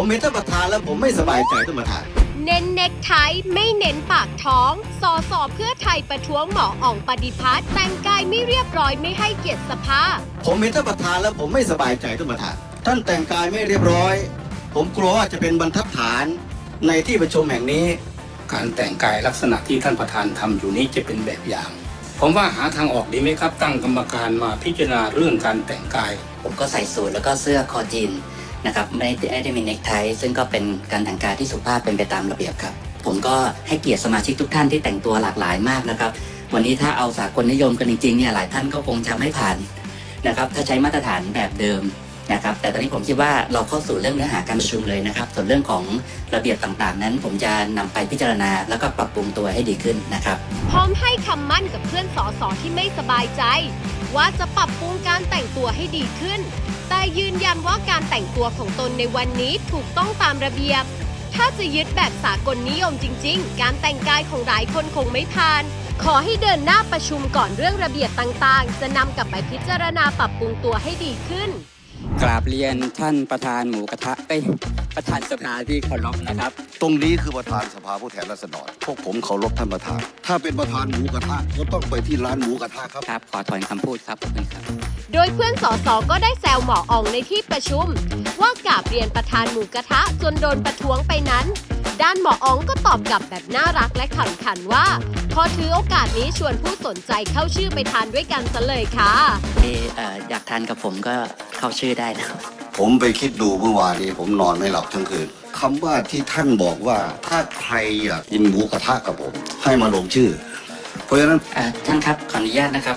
ผมเห็นท่านประธานแล้วผมไม่สบายใจท่านประธาน เน้นเน็กไทไม่เน้นปากท้อง สอสอเพื่อไทยประท้วงหมออ่องปฏิพัฒน์แต่งกายไม่เรียบร้อยไม่ให้เกียรติสภา ผมเห็นท่านประธานแล้วผมไม่สบายใจท่านประธาน ท่านแต่งกายไม่เรียบร้อย ผมกลัวว่าจะเป็นบรรทัดฐานในที่ประชุมแห่งนี้ การแต่งกายลักษณะที่ท่านประธานทำอยู่นี้จะเป็นแบบอย่าง ผมว่าหาทางออกดีไหมครับ ตั้งกรรมการมาพิจารณาเรื่องการแต่งกาย ผมก็ใส่สูทแล้วก็เสื้อคอจีน นะครับไม่ได้ได้มีเนคไทซึ่งก็เป็นการแต่งกายที่สุภาพเป็นไปตามระเบียบครับ ผมก็ให้เกียรติสมาชิกทุกท่านที่แต่งตัวหลากหลายมากนะครับ วันนี้ถ้าเอาสากลนิยมกันจริงๆเนี่ยหลายท่านก็คงจะไม่ผ่านนะครับ ถ้าใช้มาตรฐานแบบเดิมนะครับ แต่ตอนนี้ผมคิดว่าเราเข้าสู่เรื่องเนื้อหาการประชุมเลยนะครับ ส่วนเรื่องของระเบียบต่างๆ นั้น ผมจะนำไปพิจารณาแล้วก็ปรับปรุงตัวให้ดีขึ้นนะครับ พร้อมให้คำมั่นกับเพื่อนสอสอที่ไม่สบายใจ ว่าจะปรับปรุงการแต่งตัวให้ดีขึ้น แต่ยืนยันว่าการแต่งตัวของตนในวันนี้ถูกต้องตามระเบียบ ถ้าจะยึดแบบสากลนิยมจริง ๆ การแต่งกายของหลายคนคงไม่ผ่าน ขอให้เดินหน้าประชุมก่อนเรื่องระเบียบต่างๆ จะนำกลับไปพิจารณาปรับปรุงตัวให้ดีขึ้น กราบเรียนท่านประธานหมูกระทะเอ้ยประธานสภาที่เคารพนะครับ ตรงนี้คือประธานสภาผู้แทนราษฎรพวกผมเคารพท่านประธาน ถ้าเป็นประธานหมูกระทะก็ต้องไปที่ร้านหมูกระทะครับ ครับ ขอถอนคำพูดครับขอบคุณครับ โดยเพื่อนสอสอก็ได้แซวหมออองในที่ประชุม ว่ากราบเรียนประธานหมูกระทะจนโดนประท้วงไปนั้น ด้านหมออองก็ตอบกลับแบบน่ารักและขำขันว่าขอถือโอกาสนี้ชวนผู้สนใจเข้าชื่อไปทานด้วยกันซะเลยค่ะที่เอ่ออยากทานกับผมก็เข้าชื่อได้นะครับผมไปคิดดูเมื่อวานนี้ผมนอนไม่หลับทั้งคืนคำว่าที่ท่านบอกว่าถ้าใครอยากกินหมูกระทะกับผม ให้มาลงชื่อ เพราะฉะนั้นเอ่อท่านครับขออนุญาตนะครับ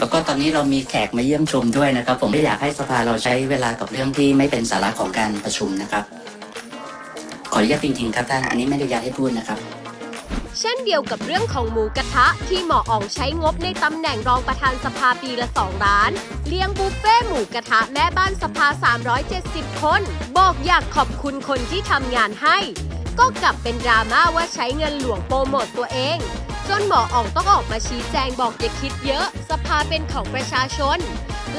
แล้วก็ตอนนี้เรามีแขกมาเยี่ยมชมด้วยนะครับ ผมไม่อยากให้สภาเราใช้เวลากับเรื่องที่ไม่เป็นสาระของการประชุมนะครับ ขออนุญาตจริงๆครับท่านอันนี้ไม่ได้อนุญาตให้พูดนะครับ เช่นเดียวกับเรื่องของหมูกระทะที่หมออองใช้งบในตำแหน่งรองประธานสภาปีละ2ล้าน เลี้ยงบุฟเฟ่หมูกระทะแม่บ้านสภา 370 คน บอกอยากขอบคุณคนที่ทำงานให้ ก็กลับเป็นดราม่าว่าใช้เงินหลวงโปรโมตตัวเอง จนหมออองต้องออกมาชี้แจงบอกอย่าคิดเยอะ สภาเป็นของประชาชน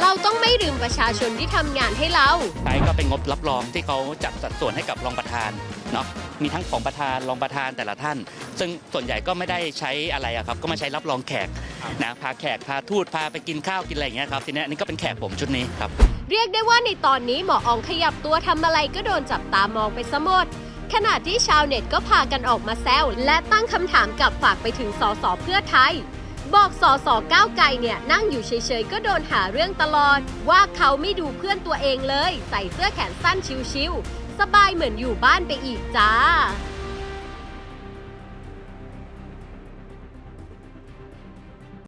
เราต้องไม่ลืมประชาชนที่ทำงานให้เรา ใช้ก็เป็นงบรับรองที่เขาจัดสัดส่วนให้กับรองประธานเนาะมีทั้งของประธานรองประธานแต่ละท่าน ซึ่งส่วนใหญ่ก็ไม่ได้ใช้อะไรอะครับ ก็มาใช้รับรองแขกนะพาแขกพาทูตพาไปกินข้าวกินอะไรอย่างเงี้ยครับทีเนี้ยนี่ก็เป็นแขกผมชุดนี้ครับ เรียกได้ว่าในตอนนี้หมออองขยับตัวทำอะไรก็โดนจับตามองไปซะหมด ขณะที่ชาวเน็ตก็พากันออกมาแซวและตั้งคำถามกลับฝากไปถึงสสเพื่อไทย บอกสสก้าวไกลเนี่ยนั่งอยู่เฉยๆ ก็โดนหาเรื่องตลอด ว่าเขาไม่ดูเพื่อนตัวเองเลย ใส่เสื้อแขนสั้นชิวๆสบายเหมือนอยู่บ้านไปอีกจ้า